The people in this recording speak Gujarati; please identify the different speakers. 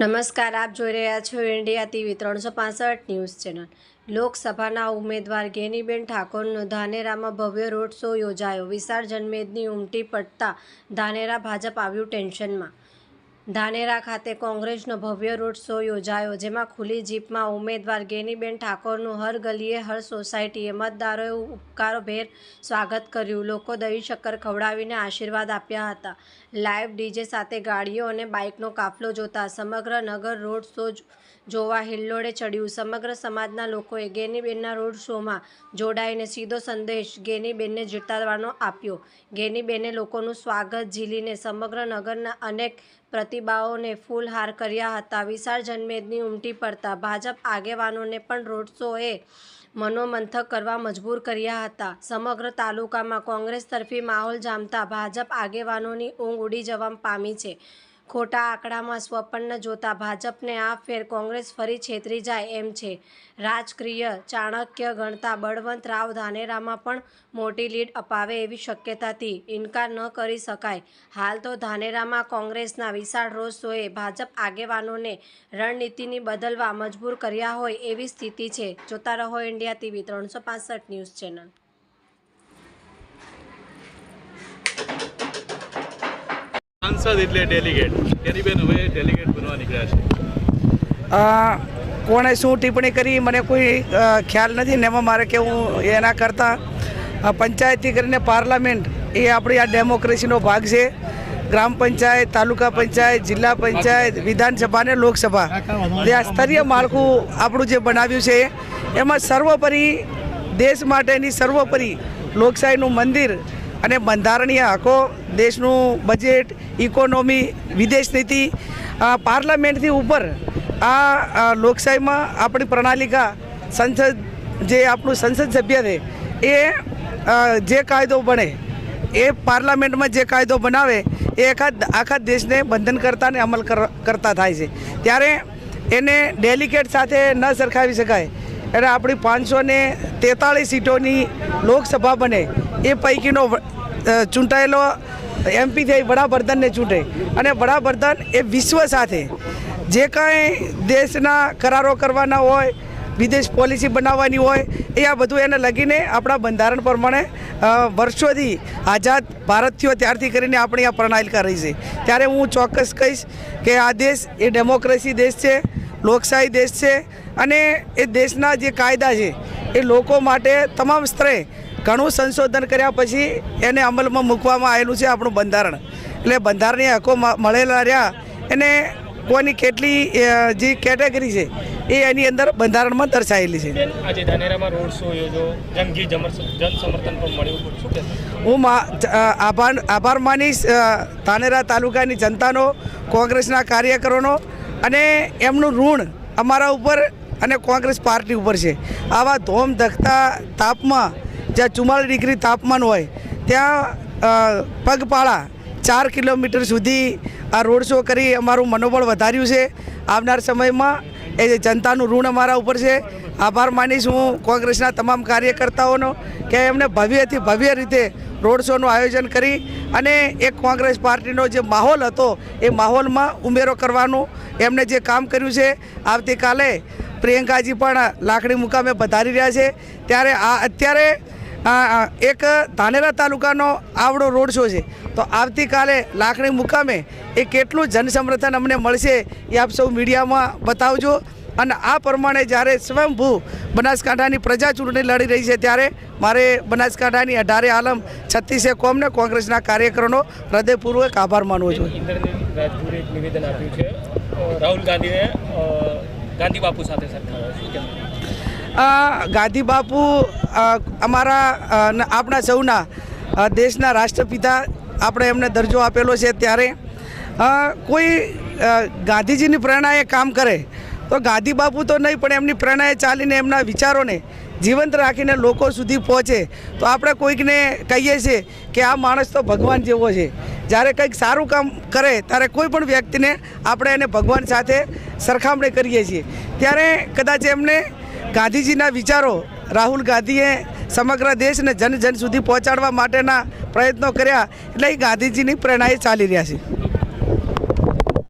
Speaker 1: નમસ્કાર, આપ જોઈ રહ્યા છો ઇન્ડિયા ટીવી ત્રણસો પાસઠ ન્યૂઝ ચેનલ. લોકસભાના ઉમેદવાર ગેનીબેન ઠાકોરનો ધાનેરામાં ભવ્ય રોડ શો યોજાયો. વિશાળ જનમેદની ઉમટી પડતા ધાનેરા ભાજપ આવ્યું ટેન્શનમાં. ધાનેરા ખાતે કોંગ્રેસનો ભવ્ય રોડ શો યોજાયો, જેમાં ખુલ્લી જીપમાં ઉમેદવાર ગેનીબેન ઠાકોરનું હર ગલીએ હર સોસાયટીએ મતદારોએ ઉપકારભેર સ્વાગત કર્યું. લોકો દહીં શક્કર ખવડાવીને આશીર્વાદ આપ્યા હતા. લાઈવ ડીજે સાથે ગાડીઓ અને બાઇકનો કાફલો જોતા સમગ્ર નગર રોડ શો જોવા હિલ્લોળે ચડ્યું. સમગ્ર સમાજના લોકોએ ગેનીબેનના રોડ શોમાં જોડાઈને સીધો સંદેશ ગેનીબેનને જીતાડવાનો આપ્યો. ગેનીબેને લોકોનું સ્વાગત ઝીલીને સમગ્ર નગરના અનેક પ્રતિભાઓને ફૂલહાર કર્યા હતા. વિશાળ જનમેદની ઉમટી પડતા ભાજપ આગેવાનોને પણ રોડ શોએ મનોમંથક કરવા મજબૂર કર્યા હતા. સમગ્ર તાલુકામાં કોંગ્રેસ તરફી માહોલ જામતા ભાજપ આગેવાનોની ઊંઘ ઉડી જવા પામી છે. ખોટા આંકડામાં સ્વપન્ન જોતા ભાજપને આ ફેર કોંગ્રેસ ફરી છેતરી જાય એમ છે. રાજકીય ચાણક્ય ગણતા બળવંત રાવ ધાનેરામાં પણ મોટી લીડ અપાવે એવી શક્યતાથી ઇનકાર ન કરી શકાય. હાલ તો ધાનેરામાં કોંગ્રેસના વિશાળ રોષોએ ભાજપ આગેવાનોને રણનીતિની બદલવા મજબૂર કર્યા હોય એવી સ્થિતિ છે. જોતા રહો ઇન્ડિયા ટીવી ત્રણસો ન્યૂઝ ચેનલ.
Speaker 2: કોણે શું ટિપ્પણી કરી? મને કોઈ ખ્યાલ નથી ને એમાં મારે કેવું એના કરતાં. પંચાયતથી કરીને પાર્લામેન્ટ, એ આપણી આ ડેમોક્રેસીનો ભાગ છે. ગ્રામ પંચાયત, તાલુકા પંચાયત, જિલ્લા પંચાયત, વિધાનસભા અને લોકસભા. જે આ સ્તરીય માળખું આપણું જે બનાવ્યું છે, એમાં સર્વોપરી દેશ માટેની સર્વોપરી લોકશાહીનું મંદિર અને બંધારણીય હકો, દેશનું બજેટ ઇકોનોમી વિદેશ નીતિ પાર્લામેન્ટથી ઉપર આ લોકશાહીમાં આપણી પ્રણાલિકા સંસદ, જે આપણું સંસદ સભ્ય છે, એ જે કાયદો બને, એ પાર્લામેન્ટમાં જે કાયદો બનાવે, એ આખા આખા દેશને બંધન કરતા ને અમલ કર- કરતા થાય છે. ત્યારે એને ડેલિકેટ સાથે ન સરખાવી શકાય. એટલે આપણી પાંચસો ને તેતાળીસ સીટોની લોકસભા બને એ પૈકીનો ચૂંટાયેલો એમપી થઈ વડાપ્રધાનને ચૂંટે. અને વડાપ્રધાન એ વિશ્વ સાથે જે કાંઈ દેશના કરારો કરવાના હોય, વિદેશ પોલિસી બનાવવાની હોય, એ આ બધું એને લગીને આપણા બંધારણ પ્રમાણે વર્ષોથી આઝાદ ભારત થયો ત્યારથી કરીને આપણી આ પ્રણાલિકા રહી છે. ત્યારે હું ચોક્કસ કહીશ કે આ દેશ એ ડેમોક્રેસી દેશ છે, લોકશાહી દેશ છે અને એ દેશના જે કાયદા છે, એ લોકો માટે તમામ સ્તરે ઘણું સંશોધન કર્યા પછી એને અમલમાં મૂકવામાં આવેલું છે આપણું બંધારણ. એટલે બંધારણીય હકો મળેલા રહ્યા. એને કોની કેટલી જે કેટેગરી છે એ એની અંદર બંધારણમાં દર્શાવેલી છે.
Speaker 3: આજે ધાનેરામાં રોડ શો યોજો જંગી જન સમર્થન પણ મળ્યું.
Speaker 2: હું આભાર આભાર માનીશ ધાનેરા તાલુકાની જનતાનો કોંગ્રેસના કાર્યકરોનો અને એમનું ઋણ અમારા ઉપર અને કોંગ્રેસ પાર્ટી ઉપર છે. આવા ધોમ ધખતા તાપમાં જ્યાં ચુમ્માલીસ ડિગ્રી તાપમાન હોય, ત્યાં પગપાળા ચાર કિલોમીટર સુધી આ રોડ શો કરી અમારું મનોબળ વધાર્યું છે. આવનાર સમયમાં એ જનતાનું ઋણ અમારા ઉપર છે. આભાર માનીશ હું કોંગ્રેસના તમામ કાર્યકર્તાઓનો કે એમને ભવ્યથી ભવ્ય રીતે રોડ શોનું આયોજન કરી અને એક કોંગ્રેસ પાર્ટીનો જે માહોલ હતો, એ માહોલમાં ઉમેરો કરવાનું એમણે જે કામ કર્યું છે. આવતીકાલે પ્રિયંકાજી પણ લાકડી મુકામે પધારી રહ્યા છે. ત્યારે આ, અત્યારે એક ધાનેરા તાલુકાનો આવડો રોડ શો છે. તો આવતીકાલે લાખણી મુકામે એ કેટલું જનસમર્થન અમને મળશે એ આપ સૌ મીડિયામાં બતાવજો. અને આ પ્રમાણે જ્યારે સ્વયંભૂ બનાસકાંઠાની પ્રજા ચૂંટણી લડી રહી છે ત્યારે મારે બનાસકાંઠાની અઢારે આલમ છત્તીસે કોમને કોંગ્રેસના કાર્યકરોનો હૃદયપૂર્વક આભાર માનવો જોઈએ.
Speaker 3: રાહુલ ગાંધીને ગાંધી બાપુ સાથે સરખાવ્યા
Speaker 2: ગાંધી બાપુ અમારા આપણા સૌના દેશના રાષ્ટ્રપિતા આપણે એમને દરજ્જો આપેલો છે ત્યારે. કોઈ ગાંધીજીની પ્રેરણાએ કામ કરે તો ગાંધી બાપુ તો નહીં, પણ એમની પ્રેરણાએ ચાલીને એમના વિચારોને જીવંત રાખીને લોકો સુધી પહોંચે. તો આપણે કોઈકને કહીએ છીએ કે આ માણસ તો ભગવાન જેવો છે. જ્યારે કંઈક સારું કામ કરે, ત્યારે કોઈ પણ વ્યક્તિને આપણે એને ભગવાન સાથે સરખામણી કરીએ છીએ. ત્યારે કદાચ એમને ગાંધીજીના વિચારો રાહુલ ગાંધીએ સમગ્ર દેશને જન જન સુધી પહોંચાડવા માટેના પ્રયત્નો કર્યા. એટલે એ ગાંધીજીની પ્રેરણાએ ચાલી રહ્યા છે.